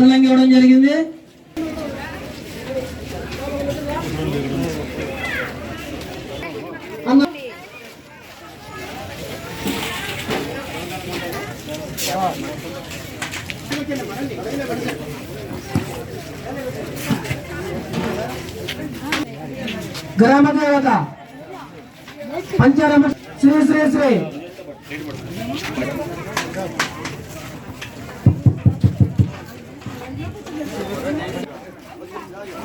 వరలంగి ఇవ్వడం జరిగింది. గ్రామ దేవత పంచారమ శ్రీ శ్రీ శ్రీ.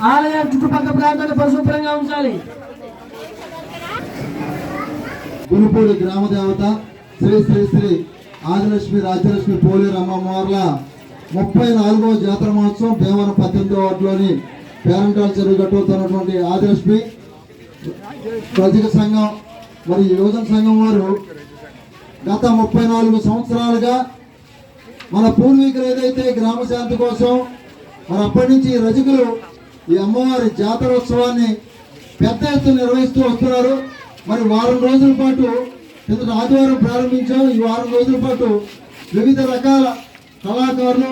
ఆలయ చుట్టుపక్కల ప్రాంతాన్ని పరిశుభ్రంగా ఉంచాలి. గురుపూడి గ్రామ దేవత శ్రీ శ్రీ శ్రీ ఆదిలక్ష్మి రాజ్యలక్ష్మి పోలేరమ్మవార్ల ముప్పై నాలుగవ జాతర మహోత్సవం భీమవరం పద్దెనిమిదో వార్డులోని పేరంటాల చెరువు గట్టుతున్నటువంటి ఆదిలక్ష్మి రజక సంఘం మరియు యువజన సంఘం వారు గత ముప్పై నాలుగు సంవత్సరాలుగా మన పూర్వీకులు ఏదైతే గ్రామ శాంతి కోసం మరి అప్పటి నుంచి రజకులు ఈ అమ్మవారి జాతరోత్సవాన్ని పెద్ద ఎత్తున నిర్వహిస్తూ వస్తున్నారు. మరి వారం రోజుల పాటు కిందట ఆదివారం ప్రారంభించాం. ఈ వారం రోజుల పాటు వివిధ రకాల కళాకారులు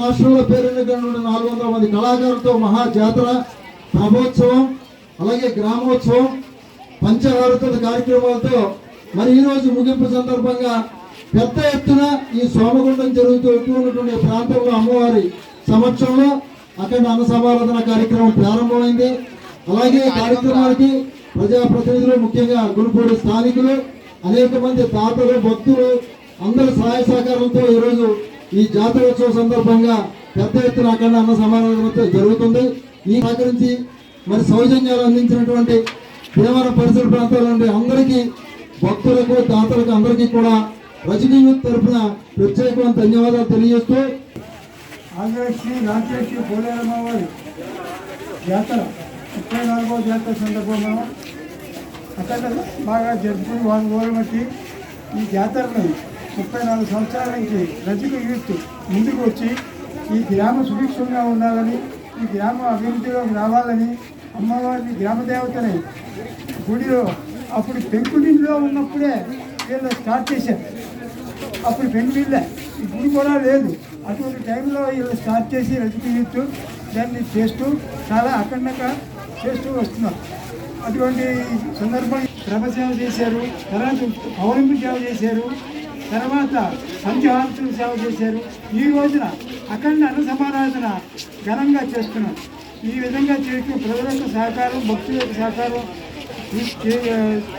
రాష్ట్రంలో పేరున్న నాలుగు వందల మంది కళాకారులతో మహా జాతర ప్రభోత్సవం అలాగే గ్రామోత్సవం పంచహారత కార్యక్రమాలతో మరి ఈరోజు ముగింపు సందర్భంగా పెద్ద ఎత్తున ఈ సోమగుండం జరుగుతూ ఉన్నటువంటి ప్రాంతంలో అమ్మవారి సమక్షంలో అక్కడ అన్న సమారాధన కార్యక్రమం ప్రారంభమైంది. అలాగే కార్యక్రమానికి ప్రజాప్రతినిధులు ముఖ్యంగా గురుపూడి స్థానికులు అనేక మంది తాతలు భక్తులు అందరి సహాయ సహకారాలతో ఈరోజు ఈ జాతరోత్సవ సందర్భంగా పెద్ద ఎత్తున అక్కడ అన్న సమారాధన జరుగుతుంది. ఈ సహకరించి మరి సౌజన్యాలు అందించినటువంటి భీమవరం పరిసర ప్రాంతాల నుండి అందరికీ భక్తులకు దాతలకు అందరికీ కూడా రజనీ యూత్ తరఫున ప్రత్యేకమైన ధన్యవాదాలు తెలియజేస్తూ ఆంధ్రశ్రీ రాజశ్రీ పోలేరమ్మ వారి. జాతర ముప్పై నాలుగవ జాతర సందర్భంగా అక్కడ బాగా జరుపుకుని వారి ఊరు బట్టి ఈ జాతరను ముప్పై నాలుగు సంవత్సరాల నుంచి రజక యూత్ ముందుకు వచ్చి ఈ గ్రామ సుభిక్షంగా ఉండాలని ఈ గ్రామ అభివృద్ధిలోకి రావాలని అమ్మవారిని గ్రామదేవతని గుడిలో అప్పుడు పెంకుడిలో ఉన్నప్పుడే వీళ్ళు స్టార్ట్ చేశారు. అప్పుడు పెంకుటిల్లే ఈ గుడి కూడా లేదు. అటువంటి టైంలో వీళ్ళు స్టార్ట్ చేసి రజక దాన్ని చేస్తూ చాలా అఖండంగా చేస్తూ వస్తున్నారు. అటువంటి సందర్భం సేవ చేశారు తర్వాత పౌర్ణమి సేవ చేశారు తర్వాత పంచహారతులు సేవ చేశారు. ఈ రోజున అఖండ అన్న సమారాధన ఘనంగా చేస్తున్నారు. ఈ విధంగా చేస్తూ ప్రజల యొక్క సహకారం భక్తుల యొక్క సహకారం ఈ-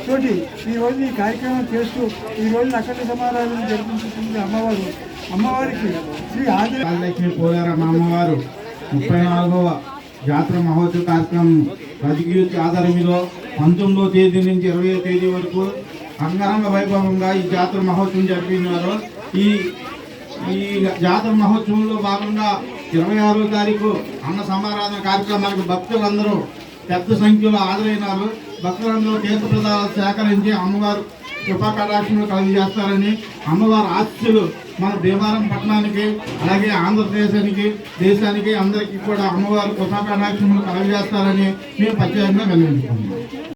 తోటి ఈ ఈ కార్యక్రమం చేస్తూ ఈ రోజు అఖండ సమారాధన జరిపించుతుంది అమ్మవారు. అమ్మవారికి శ్రీ ఆదిలక్ష్మి పోలారమ్మ అమ్మవారు ముప్పై నాలుగవ జాతర మహోత్సవ కార్యక్రమం రాజకీయ ఆధారంలో పంతొమ్మిదవ తేదీ నుంచి ఇరవై తేదీ వరకు అంగరంగ వైభవంగా ఈ జాతర మహోత్సవం జరిపినారు. ఈ ఈ జాతర మహోత్సవంలో భాగంగా ఇరవై ఆరో తారీఖు అన్న సమారాధన కార్యక్రమానికి భక్తులందరూ పెద్ద సంఖ్యలో హాజరైనారు. భక్తులందరూ తీర్థప్రదాలు సేకరించి అమ్మవారు కృపాకటాక్షములు కలిగజేస్తారని అమ్మవారి ఆశీస్సులు మన భీమారం పట్టణానికి అలాగే ఆంధ్రప్రదేశానికి దేశానికి అందరికీ కూడా అమ్మవారు కృపా కలిగజేస్తారని మేము ప్రత్యేకంగా విన్నవించుకుంటున్నాం.